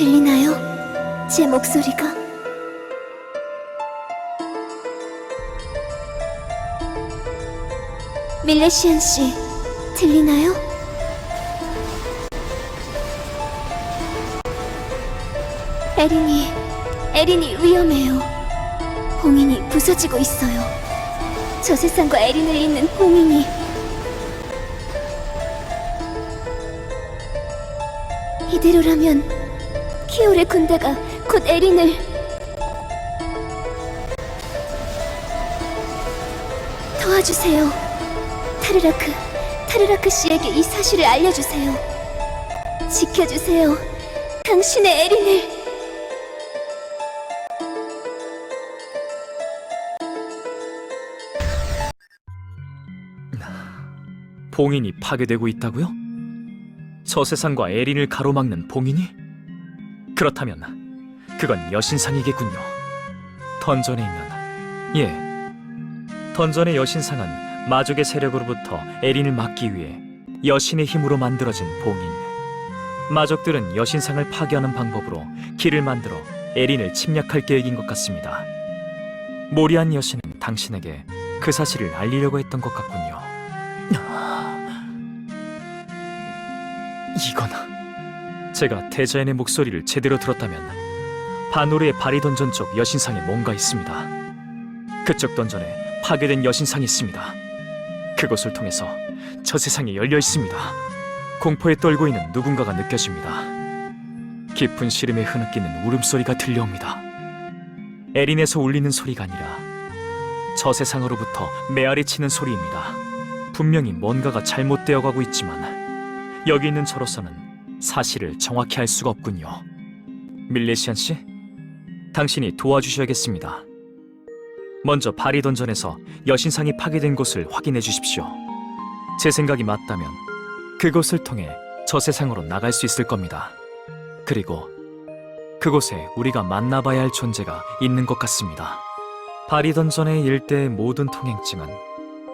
들리나요? 제 목소리가? 밀레시안 씨, 들리나요? 에린이, 에린이 위험해요. 봉인이 부서지고 있어요. 저 세상과 에린을 잇는 봉인이 이대로라면 키올의 군대가 곧 에린을 도와주세요. 타르라크, 타르라크 씨에게 이 사실을 알려주세요. 지켜주세요. 당신의 에린을. 봉인이 파괴되고 있다고요? 저 세상과 에린을 가로막는 봉인이? 그렇다면 그건 여신상이겠군요. 던전에 있는 예, 던전의 여신상은 마족의 세력으로부터 에린을 막기 위해 여신의 힘으로 만들어진 봉인. 마족들은 여신상을 파괴하는 방법으로 길을 만들어 에린을 침략할 계획인 것 같습니다. 모리안 여신은 당신에게 그 사실을 알리려고 했던 것 같군요. 이거나 제가 대자연의 목소리를 제대로 들었다면 바노르의 바리 던전 쪽 여신상에 뭔가 있습니다. 그쪽 던전에 파괴된 여신상이 있습니다. 그곳을 통해서 저 세상이 열려 있습니다. 공포에 떨고 있는 누군가가 느껴집니다. 깊은 시름에 흐느끼는 울음소리가 들려옵니다. 에린에서 울리는 소리가 아니라 저 세상으로부터 메아리 치는 소리입니다. 분명히 뭔가가 잘못되어 가고 있지만 여기 있는 저로서는 사실을 정확히 알 수가 없군요. 밀레시안 씨, 당신이 도와주셔야겠습니다. 먼저 바리 던전에서 여신상이 파괴된 곳을 확인해 주십시오. 제 생각이 맞다면 그곳을 통해 저 세상으로 나갈 수 있을 겁니다. 그리고 그곳에 우리가 만나봐야 할 존재가 있는 것 같습니다. 바리 던전의 일대의 모든 통행증은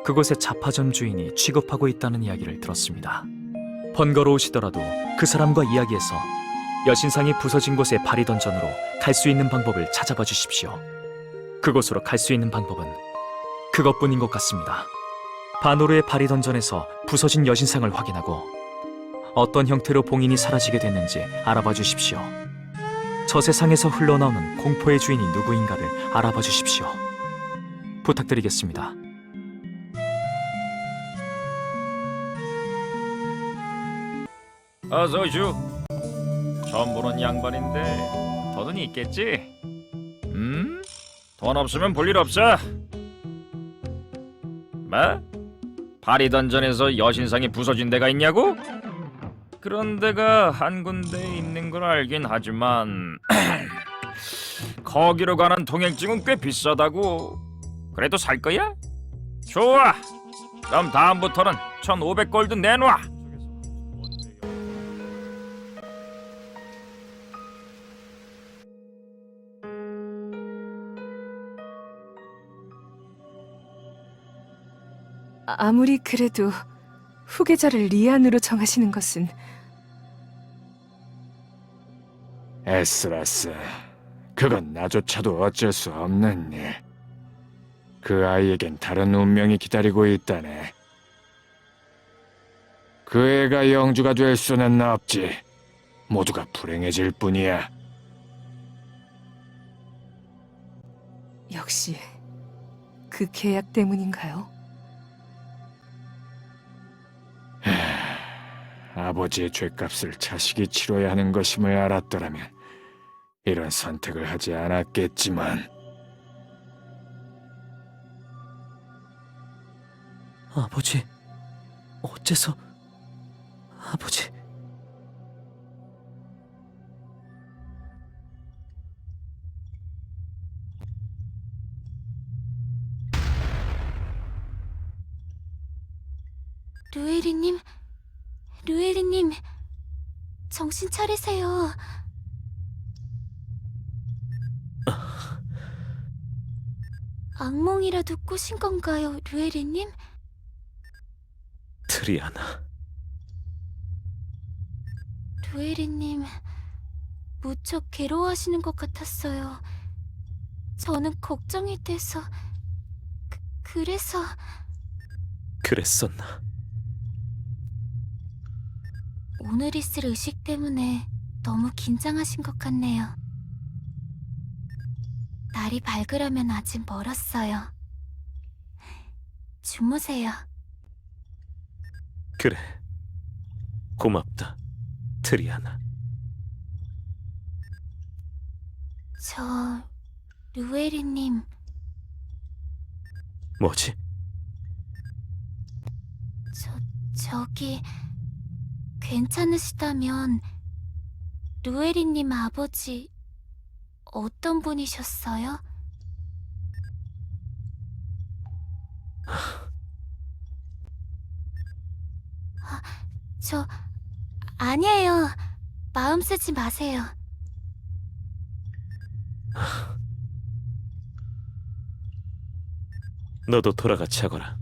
그곳의 자파점 주인이 취급하고 있다는 이야기를 들었습니다. 번거로우시더라도 그 사람과 이야기해서 여신상이 부서진 곳의 바리 던전으로 갈 수 있는 방법을 찾아봐 주십시오. 그곳으로 갈 수 있는 방법은 그것뿐인 것 같습니다. 바노르의 바리 던전에서 부서진 여신상을 확인하고 어떤 형태로 봉인이 사라지게 됐는지 알아봐 주십시오. 저 세상에서 흘러나오는 공포의 주인이 누구인가를 알아봐 주십시오. 부탁드리겠습니다. 어서 오슈. 처음 보는 양반인데 돈은 있겠지? 음? 돈 없으면 볼 일 없어. 뭐? 파리 던전에서 여신상이 부서진 데가 있냐고? 그런 데가 한 군데 있는 걸 알긴 하지만 거기로 가는 통행증은 꽤 비싸다고. 그래도 살 거야? 좋아. 그럼 다음부터는 1,500 골드 내놔. 아무리 그래도 후계자를 리안으로 정하시는 것은 에스라스, 그건 나조차도 어쩔 수 없는 일. 그 아이에겐 다른 운명이 기다리고 있다네. 그 애가 영주가 될 수는 없지. 모두가 불행해질 뿐이야. 역시 그 계약 때문인가요? 아버지의 죄값을 자식이 치러야 하는 것임을 알았더라면 이런 선택을 하지 않았겠지만 아버지, 어째서 아버지? 루에리님, 루에리님, 정신 차리세요. 악몽이라도 꾸신 건가요, 루에리님? 트리아나, 루에리님, 무척 괴로워하시는 것 같았어요. 저는 걱정이 돼서 그, 그래서 그랬었나? 오늘 있을 의식 때문에 너무 긴장하신 것 같네요. 날이 밝으려면 아직 멀었어요. 주무세요. 그래. 고맙다, 트리아나. 저 루에리님 뭐지? 저 저기 괜찮으시다면 루에리님 아버지 어떤 분이셨어요? 아, 저 아니에요. 마음 쓰지 마세요. 너도 돌아가 자거라.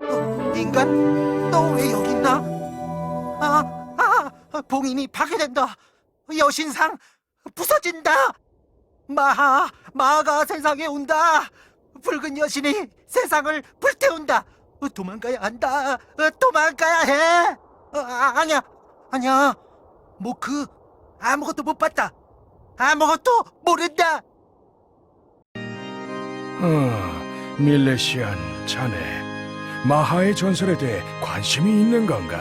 어, 인간, 너 왜 여기 있나? 아, 아, 봉인이 파괴된다. 여신상 부서진다. 마하, 마가 세상에 온다. 붉은 여신이 세상을 불태운다. 어, 도망가야 한다. 어, 도망가야 해. 어, 아, 아니야, 아니야. 뭐그 아무것도 못 봤다. 아무것도 모른다. 어, 밀레시안 자네 마하의 전설에 대해 관심이 있는 건가?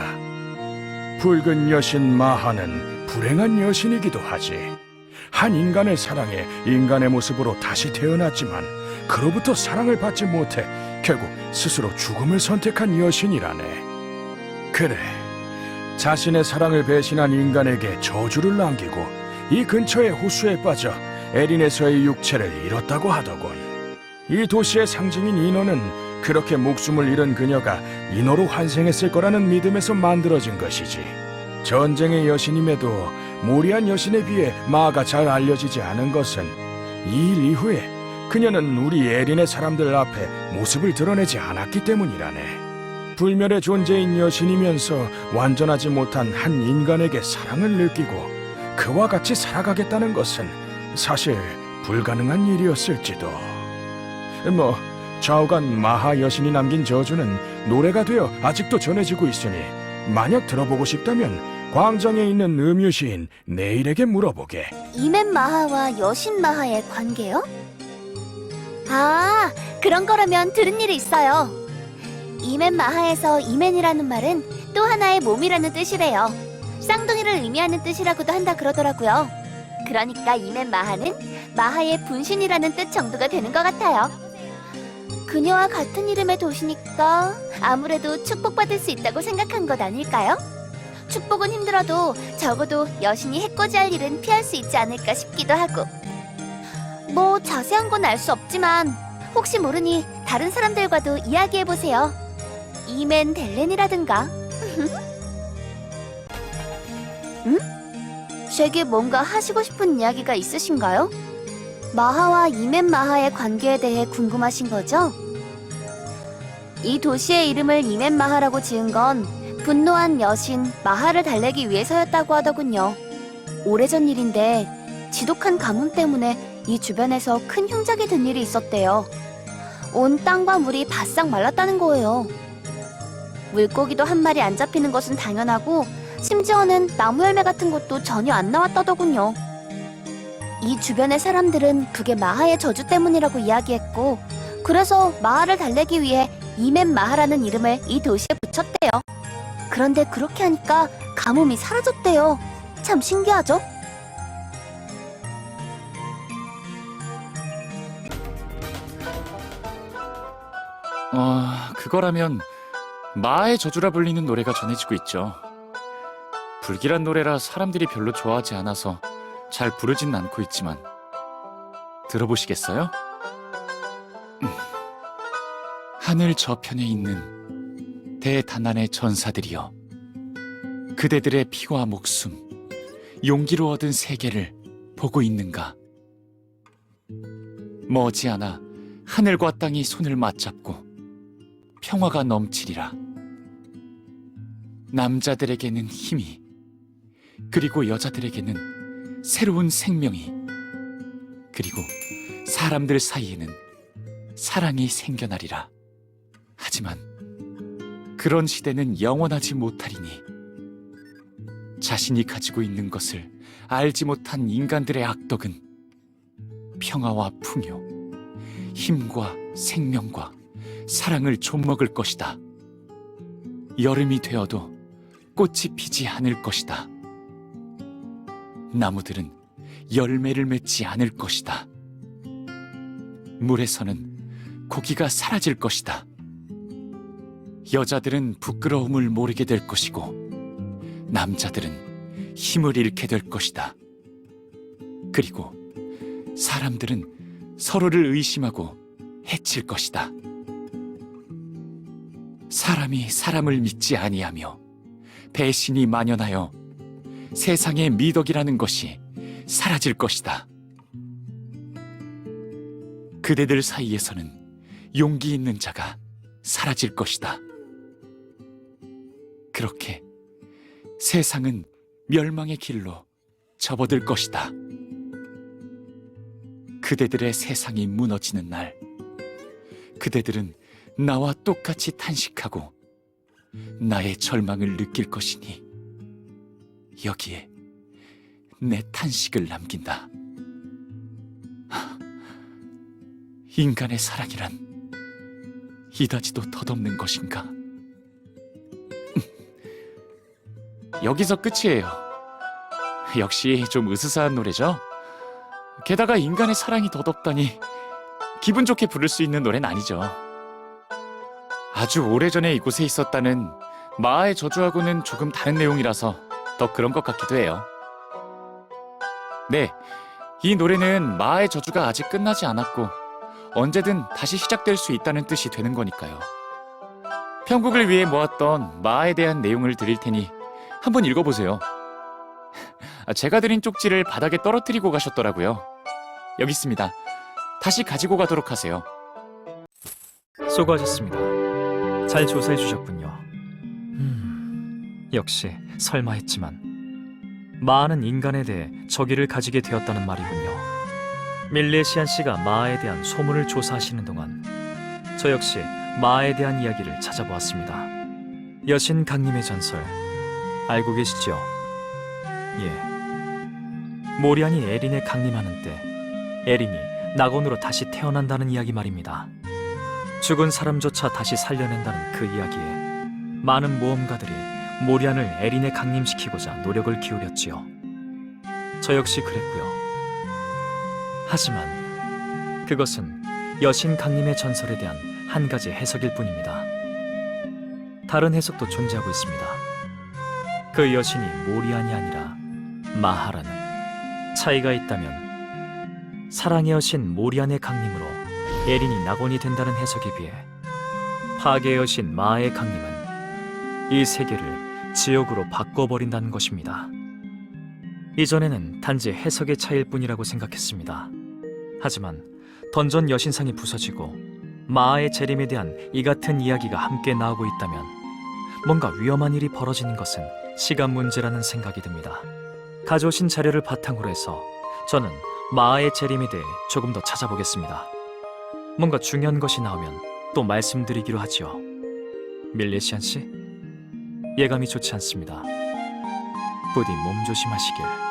붉은 여신 마하는 불행한 여신이기도 하지. 한 인간을 사랑해 인간의 모습으로 다시 태어났지만 그로부터 사랑을 받지 못해 결국 스스로 죽음을 선택한 여신이라네. 그래. 자신의 사랑을 배신한 인간에게 저주를 남기고 이 근처의 호수에 빠져 에린에서의 육체를 잃었다고 하더군. 이 도시의 상징인 인어는 그렇게 목숨을 잃은 그녀가 인어로 환생했을 거라는 믿음에서 만들어진 것이지. 전쟁의 여신임에도 모리안 여신에 비해 마가 잘 알려지지 않은 것은 이 일 이후에 그녀는 우리 에린의 사람들 앞에 모습을 드러내지 않았기 때문이라네. 불멸의 존재인 여신이면서 완전하지 못한 한 인간에게 사랑을 느끼고 그와 같이 살아가겠다는 것은 사실 불가능한 일이었을지도. 뭐 좌우간 마하 여신이 남긴 저주는 노래가 되어 아직도 전해지고 있으니 만약 들어보고 싶다면 광장에 있는 음유시인 내일에게 물어보게. 이멘 마하와 여신 마하의 관계요? 아, 그런 거라면 들은 일이 있어요. 이멘 마하에서 이멘이라는 말은 또 하나의 몸이라는 뜻이래요. 쌍둥이를 의미하는 뜻이라고도 한다 그러더라고요. 그러니까 이멘 마하는 마하의 분신이라는 뜻 정도가 되는 것 같아요. 그녀와 같은 이름의 도시니까 아무래도 축복받을 수 있다고 생각한 것 아닐까요? 축복은 힘들어도 적어도 여신이 해코지할 일은 피할 수 있지 않을까 싶기도 하고. 뭐 자세한 건 알 수 없지만 혹시 모르니 다른 사람들과도 이야기해 보세요. 이멘 델렌이라든가. 응? 제게 뭔가 하시고 싶은 이야기가 있으신가요? 마하와 이멘 마하의 관계에 대해 궁금하신 거죠? 이 도시의 이름을 이멘 마하라고 지은 건 분노한 여신 마하를 달래기 위해서였다고 하더군요. 오래전 일인데 지독한 가뭄 때문에 이 주변에서 큰 흉작이 든 일이 있었대요. 온 땅과 물이 바싹 말랐다는 거예요. 물고기도 한 마리 안 잡히는 것은 당연하고 심지어는 나무 열매 같은 것도 전혀 안 나왔다더군요. 이 주변의 사람들은 그게 마하의 저주 때문이라고 이야기했고 그래서 마하를 달래기 위해 이멘 마하라는 이름을 이 도시에 붙였대요. 그런데 그렇게 하니까 가뭄이 사라졌대요. 참 신기하죠? 어, 그거라면 마의 저주라 불리는 노래가 전해지고 있죠. 불길한 노래라 사람들이 별로 좋아하지 않아서 잘 부르진 않고 있지만 들어보시겠어요? 음. 하늘 저편에 있는 대단한의 전사들이여 그대들의 피와 목숨 용기로 얻은 세계를 보고 있는가? 머지않아 하늘과 땅이 손을 맞잡고 평화가 넘치리라. 남자들에게는 힘이, 그리고 여자들에게는 새로운 생명이, 그리고 사람들 사이에는 사랑이 생겨나리라. 하지만 그런 시대는 영원하지 못하리니 자신이 가지고 있는 것을 알지 못한 인간들의 악덕은 평화와 풍요, 힘과 생명과 사랑을 좀먹을 것이다. 여름이 되어도 꽃이 피지 않을 것이다. 나무들은 열매를 맺지 않을 것이다. 물에서는 고기가 사라질 것이다. 여자들은 부끄러움을 모르게 될 것이고, 남자들은 힘을 잃게 될 것이다. 그리고 사람들은 서로를 의심하고 해칠 것이다. 사람이 사람을 믿지 아니하며 배신이 만연하여 세상의 미덕이라는 것이 사라질 것이다. 그대들 사이에서는 용기 있는 자가 사라질 것이다. 그렇게 세상은 멸망의 길로 접어들 것이다. 그대들의 세상이 무너지는 날, 그대들은 나와 똑같이 탄식하고 나의 절망을 느낄 것이니 여기에 내 탄식을 남긴다. 하, 인간의 사랑이란 이다지도 덧없는 것인가? 여기서 끝이에요. 역시 좀 으스스한 노래죠? 게다가 인간의 사랑이 덧없다니 기분 좋게 부를 수 있는 노래는 아니죠. 아주 오래전에 이곳에 있었다는 마의 저주하고는 조금 다른 내용이라서 더 그런 것 같기도 해요. 네, 이 노래는 마의 저주가 아직 끝나지 않았고 언제든 다시 시작될 수 있다는 뜻이 되는 거니까요. 편국을 위해 모았던 마에 대한 내용을 드릴 테니 한번 읽어보세요. 아, 제가 드린 쪽지를 바닥에 떨어뜨리고 가셨더라고요. 여기 있습니다. 다시 가지고 가도록 하세요. 수고하셨습니다. 잘 조사해 주셨군요. 음, 역시 설마 했지만 마는 인간에 대해 적의를 가지게 되었다는 말이군요. 밀레시안 씨가 마에 대한 소문을 조사하시는 동안 저 역시 마에 대한 이야기를 찾아보았습니다. 여신 강림의 전설 알고 계시죠? 예. 모리안이 에린에 강림하는 때 에린이 낙원으로 다시 태어난다는 이야기 말입니다. 죽은 사람조차 다시 살려낸다는 그 이야기에 많은 모험가들이 모리안을 에린에 강림시키고자 노력을 기울였지요. 저 역시 그랬고요. 하지만 그것은 여신 강림의 전설에 대한 한 가지 해석일 뿐입니다. 다른 해석도 존재하고 있습니다. 그 여신이 모리안이 아니라 마하라는 차이가 있다면 사랑의 여신 모리안의 강림으로 에린이 낙원이 된다는 해석에 비해 파괴의 여신 마의 강림은 이 세계를 지옥으로 바꿔버린다는 것입니다. 이전에는 단지 해석의 차이일 뿐이라고 생각했습니다. 하지만 던전 여신상이 부서지고 마의 재림에 대한 이 같은 이야기가 함께 나오고 있다면 뭔가 위험한 일이 벌어지는 것은 시간 문제라는 생각이 듭니다. 가져오신 자료를 바탕으로 해서 저는 마의 재림에 대해 조금 더 찾아보겠습니다. 뭔가 중요한 것이 나오면 또 말씀드리기로 하지요. 밀레시안 씨, 예감이 좋지 않습니다. 부디 몸 조심하시길.